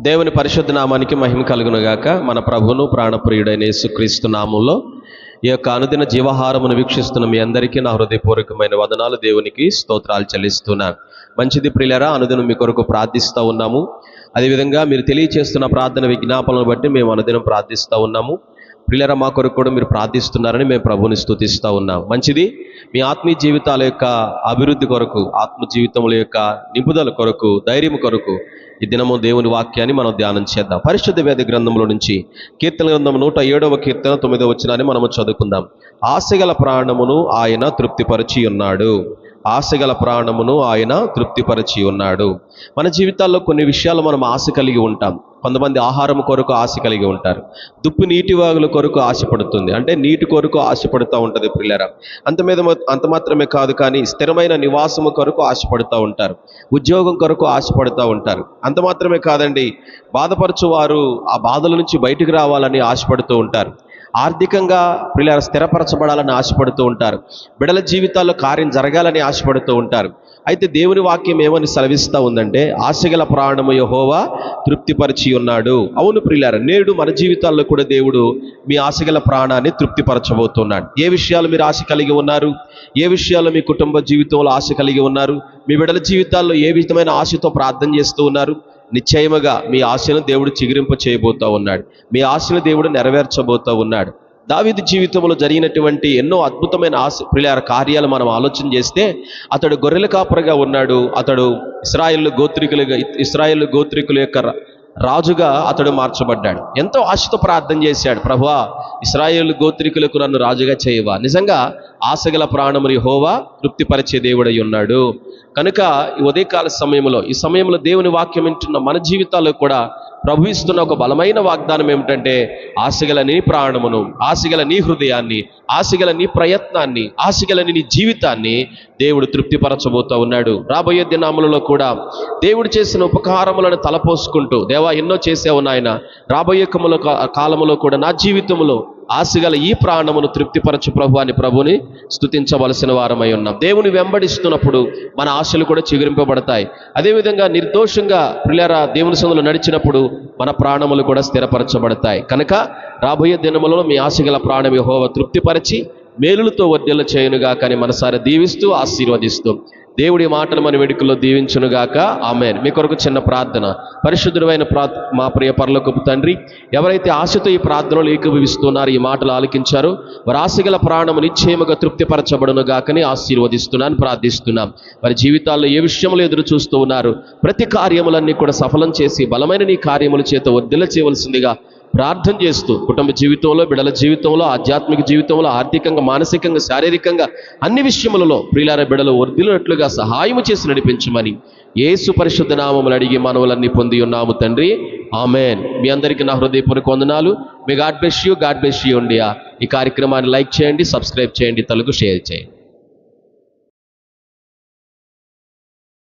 దేవుని పరిశుద్ధ నామానికి మహిమ కలుగునుగాక. మన ప్రభువును ప్రాణప్రియుడైన యేసుక్రీస్తు నామంలో ఈ యొక్క అనుదిన జీవహారమును వీక్షిస్తున్న మీ అందరికీ నా హృదయపూర్వకమైన వదనాలు. దేవునికి స్తోత్రాలు చెల్లిస్తున్నాను మంచిది ప్రియులరా అనుదినం మీ కొరకు ప్రార్థిస్తూ ఉన్నాము. అదేవిధంగా మీరు తెలియచేస్తున్న ప్రార్థన విజ్ఞాపనను బట్టి మేము అనుదినం ప్రార్థిస్తూ ఉన్నాము. ప్రియులరా మా కొరకు కూడా మీరు ప్రార్థిస్తున్నారని మేము ప్రభుని స్థుతిస్తూ ఉన్నాం. మంచిది మీ ఆత్మీయ జీవితాల యొక్క అభివృద్ధి కొరకు ఆత్మ జీవితముల యొక్క నిపుదల కొరకు ధైర్యం కొరకు ఈ దినము దేవుని వాక్యాన్ని మనం ధ్యానం చేద్దాం. పరిశుద్ధ వేద గ్రంథంలో నుంచి కీర్తన గ్రంథం నూట ఏడవ కీర్తన తొమ్మిదవ వచ్చినాన్ని మనము చదువుకుందాం. ఆశగల ప్రాణమును ఆయన తృప్తిపరిచి ఉన్నాడు ఆశగల ప్రాణమును ఆయన తృప్తిపరచి ఉన్నాడు. మన జీవితాల్లో కొన్ని విషయాలు మనం ఆశ కలిగి ఉంటాం. కొంతమంది ఆహారం కొరకు ఆశ కలిగి ఉంటారు. దుప్పు నీటి వాగుల కొరకు ఆశపడుతుంది. అంటే నీటి కొరకు ఆశపడుతూ ఉంటుంది పిల్లరా అంత మీద అంత మాత్రమే కాదు కానీ స్థిరమైన నివాసము కొరకు ఆశపడుతూ ఉంటారు. ఉద్యోగం కొరకు ఆశపడుతూ ఉంటారు. అంత మాత్రమే కాదండి. బాధపరచు వారు ఆ బాధల నుంచి బయటకు రావాలని ఆశపడుతూ ఉంటారు. ఆర్థికంగా పిల్లలు స్థిరపరచబడాలని ఆశపడుతూ ఉంటారు. బిడల జీవితాల్లో కార్యం జరగాలని ఆశపడుతూ ఉంటారు. అయితే దేవుని వాక్యం ఏమని సెలవిస్తూ ఉందంటే ఆశగల ప్రాణము యహోవా తృప్తిపరిచి ఉన్నాడు. అవును ప్రియులారా నేడు మన జీవితాల్లో కూడా దేవుడు మీ ఆశగల ప్రాణాన్ని తృప్తిపరచబోతున్నాడు. ఏ విషయాలు మీరు ఆశ కలిగి ఉన్నారు? ఏ విషయాల్లో మీ కుటుంబ జీవితంలో ఆశ కలిగి ఉన్నారు? మీ బిడల జీవితాల్లో ఏ విధమైన ఆశతో ప్రార్థన చేస్తూ ఉన్నారు? నిశ్చయముగా మీ ఆశను దేవుడు చిగురింప చేయబోతా ఉన్నాడు. మీ ఆశను దేవుడు నెరవేర్చబోతా ఉన్నాడు. దావిది జీవితంలో జరిగినటువంటి ఎన్నో అద్భుతమైన ఆశ ప్రియార కార్యాలు మనం ఆలోచన చేస్తే అతడు గొర్రెల కాపరగా ఉన్నాడు. అతడు ఇస్రాయిల్ గోత్రికులుగా ఇస్రాయిల్ గోత్రికుల యొక్క రాజుగా అతడు మార్చబడ్డాడు. ఎంతో ఆశతో ప్రార్థన చేశాడు. ప్రభువా ఇస్రాయేల్ గోత్రికులకు నన్ను రాజుగా చేయవా? నిజంగా ఆశగల ప్రాణముని హోవా తృప్తిపరిచే దేవుడై ఉన్నాడు. కనుక ఈ ఉదయకాల సమయంలో ఈ సమయంలో దేవుని వాక్యం వింటున్న మన జీవితాల్లో కూడా ప్రభు ఇస్తున్న ఒక బలమైన వాగ్దానం ఏమిటంటే ఆశగల నీ ప్రాణమును ఆశగల నీ హృదయాన్ని ఆశగల నీ ప్రయత్నాన్ని ఆశగల నీ జీవితాన్ని దేవుడు తృప్తిపరచబోతూ ఉన్నాడు. రాబోయే దినాములలో కూడా దేవుడు చేసిన ఉపకారములను తలపోసుకుంటూ దేవా ఎన్నో చేసావు నాయన. రాబోయే కముల కాలములో కూడా నా జీవితంలో ఆశగల ఈ ప్రాణమును తృప్తిపరచు ప్రభు అని ప్రభుని స్థుతించవలసిన వారమై ఉన్నాం. దేవుని వెంబడిస్తున్నప్పుడు మన ఆశలు కూడా చిగురింపబడతాయి. అదేవిధంగా నిర్దోషంగా పిల్లరా దేవుని సందులో నడిచినప్పుడు మన ప్రాణములు కూడా స్థిరపరచబడతాయి. కనుక రాబోయే దినములలో మీ ఆశగల ప్రాణం యెహోవా తృప్తిపరిచి మేలులతో వర్ధిల్ల చేయనుగా కానీ మనసారి దీవిస్తూ ఆశీర్వదిస్తూ దేవుడి మాటలు మన వేడుకల్లో దీవించునుగాక. ఆమెన్. మీ కొరకు చిన్న ప్రార్థన. పరిశుద్ధుడైన ప్రా మా ప్రియ పరలోకపు తండ్రి ఎవరైతే ఆశతో ఈ ప్రార్థనలు ఏకీభవిస్తున్నారో ఈ మాటలు ఆలకించారో వారి ఆశగల ప్రాణము నిశ్చయముగా తృప్తిపరచబడును గాకని ఆశీర్వదిస్తున్నాను ప్రార్థిస్తున్నాం. వారి జీవితాల్లో ఏ విషయంలో ఎదురు చూస్తూ ఉన్నారు? ప్రతి కార్యములన్నీ కూడా సఫలం చేసి బలమైన నీ కార్యముల చేత వర్ధిల్ల చేయవలసిందిగా ప్రార్థన చేస్తూ కుటుంబ జీవితంలో బిడల జీవితంలో ఆధ్యాత్మిక జీవితంలో ఆర్థికంగా మానసికంగా శారీరకంగా అన్ని విషయములలో ప్రియులార బిడలు వర్ధిలినట్లుగా సహాయం చేసి నడిపించమని ఏసు పరిశుద్ధ నామములు అడిగి మనవులన్నీ పొంది ఉన్నాము తండ్రి. ఆమెన్. మీ అందరికీ నా హృదయపూర్వక వందనాలు. మీ God bless you God bless you India ఈ కార్యక్రమాన్ని లైక్ చేయండి సబ్స్క్రైబ్ చేయండి తలకు షేర్ చేయండి.